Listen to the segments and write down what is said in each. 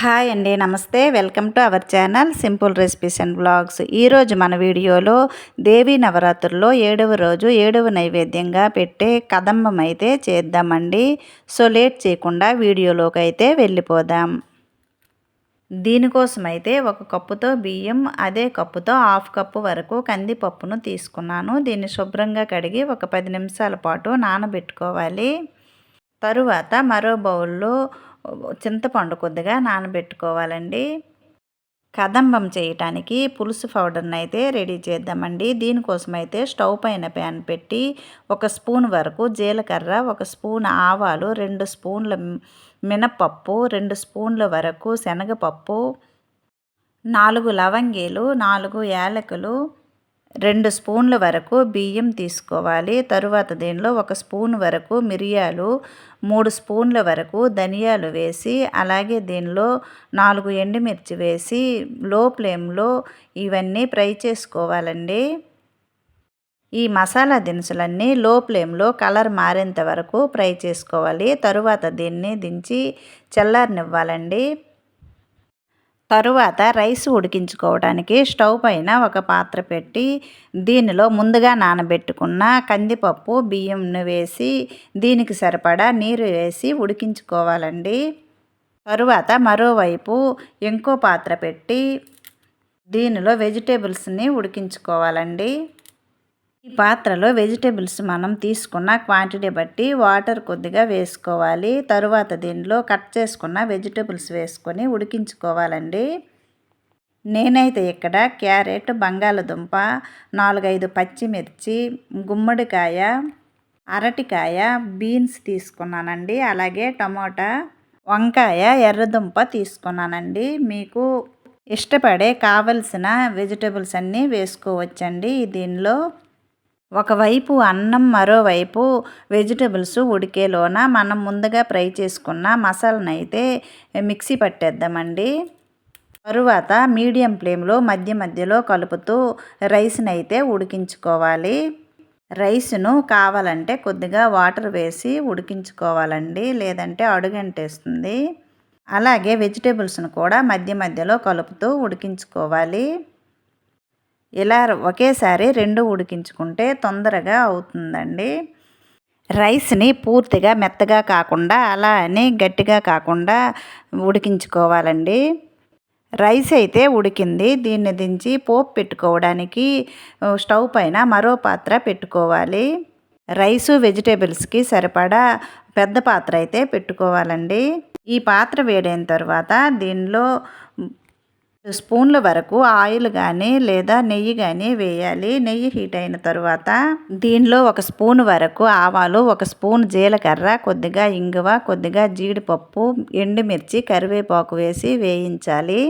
Hi అండి నమస్తే. Welcome to our channel simple recipes and blogs ఈరోజు మన వీడియోలో దేవీ నవరాత్రుల్లో ఏడవ రోజు ఏడవ నైవేద్యంగా పెట్టే కదంబం అయితే చేద్దామండి. సో లేట్ చేయకుండా వీడియోలోకి అయితే వెళ్ళిపోదాం. దీనికోసం అయితే ఒక కప్పుతో బియ్యం అదే కప్పుతో హాఫ్ కప్పు వరకు కందిపప్పును తీసుకున్నాను. దీన్ని శుభ్రంగా కడిగి ఒక పది నిమిషాల పాటు నానబెట్టుకోవాలి. తరువాత మరో బౌల్లో చింతపండు కొద్దిగా నానబెట్టుకోవాలండి. కదంబం చేయటానికి పులుసు పౌడర్ని అయితే రెడీ చేద్దామండి. దీనికోసం అయితే స్టవ్ పైన ప్యాన్ పెట్టి ఒక స్పూన్ వరకు జీలకర్ర ఒక స్పూన్ ఆవాలు రెండు స్పూన్ల మినపప్పు రెండు స్పూన్ల వరకు శనగపప్పు నాలుగు లవంగీలు నాలుగు యాలకులు రెండు స్పూన్ల వరకు బియ్యం తీసుకోవాలి. తరువాత దీనిలో ఒక స్పూన్ వరకు మిరియాలు మూడు స్పూన్ల వరకు ధనియాలు వేసి అలాగే దీనిలో నాలుగు ఎండుమిర్చి వేసి లో ఫ్లేమ్లో ఇవన్నీ ఫ్రై చేసుకోవాలండి. ఈ మసాలా దినుసులన్నీ లో ఫ్లేమ్లో కలర్ మారేంత వరకు ఫ్రై చేసుకోవాలి. తరువాత దీన్ని దించి చల్లారనివ్వాలండి. తరువాత రైస్ ఉడికించుకోవడానికి స్టవ్ పైన ఒక పాత్ర పెట్టి దీనిలో ముందుగా నానబెట్టుకున్న కందిపప్పు బియ్యంను వేసి దీనికి సరిపడా నీరు వేసి ఉడికించుకోవాలండి. తరువాత మరోవైపు ఇంకో పాత్ర పెట్టి దీనిలో వెజిటేబుల్స్ని ఉడికించుకోవాలండి. ఈ పాత్రలో వెజిటేబుల్స్ మనం తీసుకున్న క్వాంటిటీ బట్టి వాటర్ కొద్దిగా వేసుకోవాలి. తరువాత దీనిలో కట్ చేసుకున్న వెజిటేబుల్స్ వేసుకొని ఉడికించుకోవాలండి. నేనైతే ఇక్కడ క్యారెట్ బంగాళదుంప నాలుగైదు పచ్చిమిర్చి గుమ్మడికాయ అరటికాయ బీన్స్ తీసుకున్నానండి. అలాగే టమోటా వంకాయ ఎర్రదుంప తీసుకున్నానండి. మీకు ఇష్టపడే కావలసిన వెజిటేబుల్స్ అన్నీ వేసుకోవచ్చండి. దీనిలో ఒకవైపు అన్నం మరోవైపు వెజిటబుల్స్ ఉడికేలోన మనం ముందుగా ఫ్రై చేసుకున్న మసాలాను అయితే మిక్సీ పట్టేద్దామండి. తరువాత మీడియం ఫ్లేమ్లో మధ్య మధ్యలో కలుపుతూ రైస్ని అయితే ఉడికించుకోవాలి. రైస్ను కావాలంటే కొద్దిగా వాటర్ వేసి ఉడికించుకోవాలండి లేదంటే అడుగంటేస్తుంది. అలాగే వెజిటేబుల్స్ను కూడా మధ్య మధ్యలో కలుపుతూ ఉడికించుకోవాలి. ఇలా ఒకేసారి రెండు ఉడికించుకుంటే తొందరగా అవుతుందండి. రైస్ని పూర్తిగా మెత్తగా కాకుండా అలా అని గట్టిగా కాకుండా ఉడికించుకోవాలండి. రైస్ అయితే ఉడికింది. దీన్ని దించి పోపు పెట్టుకోవడానికి స్టవ్ పైన మరో పాత్ర పెట్టుకోవాలి. రైసు వెజిటేబుల్స్కి సరిపడా పెద్ద పాత్ర అయితే పెట్టుకోవాలండి. ఈ పాత్ర వేడైన తర్వాత దీనిలో స్పూన్ల వరకు ఆయిల్ కానీ లేదా నెయ్యి కానీ వేయాలి. నెయ్యి హీట్ అయిన తర్వాత దీనిలో ఒక స్పూన్ వరకు ఆవాలు ఒక స్పూన్ జీలకర్ర కొద్దిగా ఇంగువ కొద్దిగా జీడిపప్పు ఎండుమిర్చి కరివేపాకు వేసి వేయించాలి.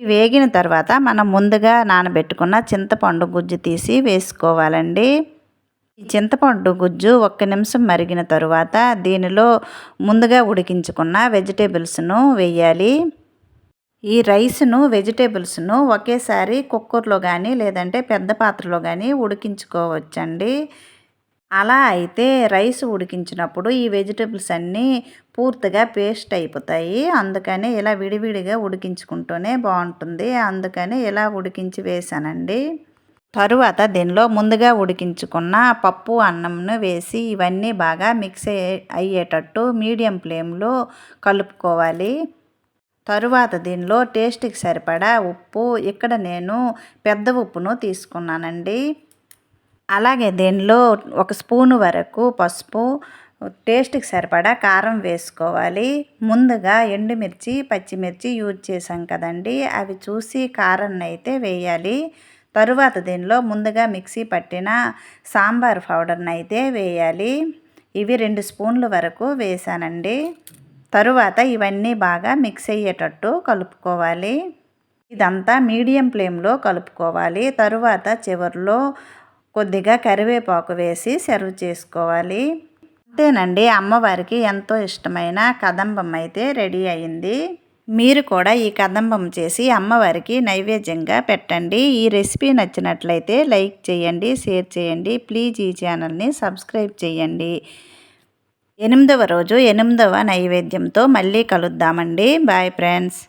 వేగిన తర్వాత మనం ముందుగా నానబెట్టుకున్న చింతపండు గుజ్జు తీసి వేసుకోవాలండి. ఈ చింతపండు గుజ్జు ఒక్క నిమిషం మరిగిన తరువాత దీనిలో ముందుగా ఉడికించుకున్న వెజిటేబుల్స్ను వేయాలి. ఈ రైస్ను వెజిటేబుల్స్ను ఒకేసారి కుక్కర్లో కానీ లేదంటే పెద్ద పాత్రలో కానీ ఉడికించుకోవచ్చండి. అలా అయితే రైస్ ఉడికించినప్పుడు ఈ వెజిటేబుల్స్ అన్నీ పూర్తిగా పేస్ట్ అయిపోతాయి. అందుకని ఇలా విడివిడిగా ఉడికించుకుంటూనే బాగుంటుంది. అందుకని ఇలా ఉడికించి వేసానండి. తరువాత దీనిలో ముందుగా ఉడికించుకున్న పప్పు అన్నంను వేసి ఇవన్నీ బాగా మిక్స్ అయ్యేటట్టు మీడియం ఫ్లేమ్లో కలుపుకోవాలి. తరువాత దీనిలో టేస్ట్కి సరిపడా ఉప్పు. ఇక్కడ నేను పెద్ద ఉప్పును తీసుకున్నానండి. అలాగే దీనిలో ఒక స్పూను వరకు పసుపు టేస్ట్కి సరిపడా కారం వేసుకోవాలి. ముందుగా ఎండుమిర్చి పచ్చిమిర్చి యూజ్ చేసాం కదండి. అవి చూసి కారాన్ని అయితే వేయాలి. తరువాత దీనిలో ముందుగా మిక్సీ పట్టిన సాంబార్ పౌడర్ని అయితే వేయాలి. ఇవి రెండు స్పూన్ల వరకు వేసానండి తరువాత ఇవన్నీ బాగా మిక్స్ అయ్యేటట్టు కలుపుకోవాలి. ఇదంతా మీడియం ఫ్లేమ్లో కలుపుకోవాలి. తరువాత చివరిలో కొద్దిగా కరివేపాకు వేసి సర్వ్ చేసుకోవాలి. అంతేనండి అమ్మవారికి ఎంతో ఇష్టమైన కదంబం అయితే రెడీ అయింది. మీరు కూడా ఈ కదంబం చేసి అమ్మవారికి నైవేద్యంగా పెట్టండి. ఈ రెసిపీ నచ్చినట్లయితే లైక్ చేయండి షేర్ చేయండి. ప్లీజ్ ఈ ఛానల్ని సబ్స్క్రైబ్ చేయండి. ఎనిమిదవ రోజు ఎనిమిదవ నైవేద్యంతో మళ్ళీ కలుద్దామండి. Bye friends.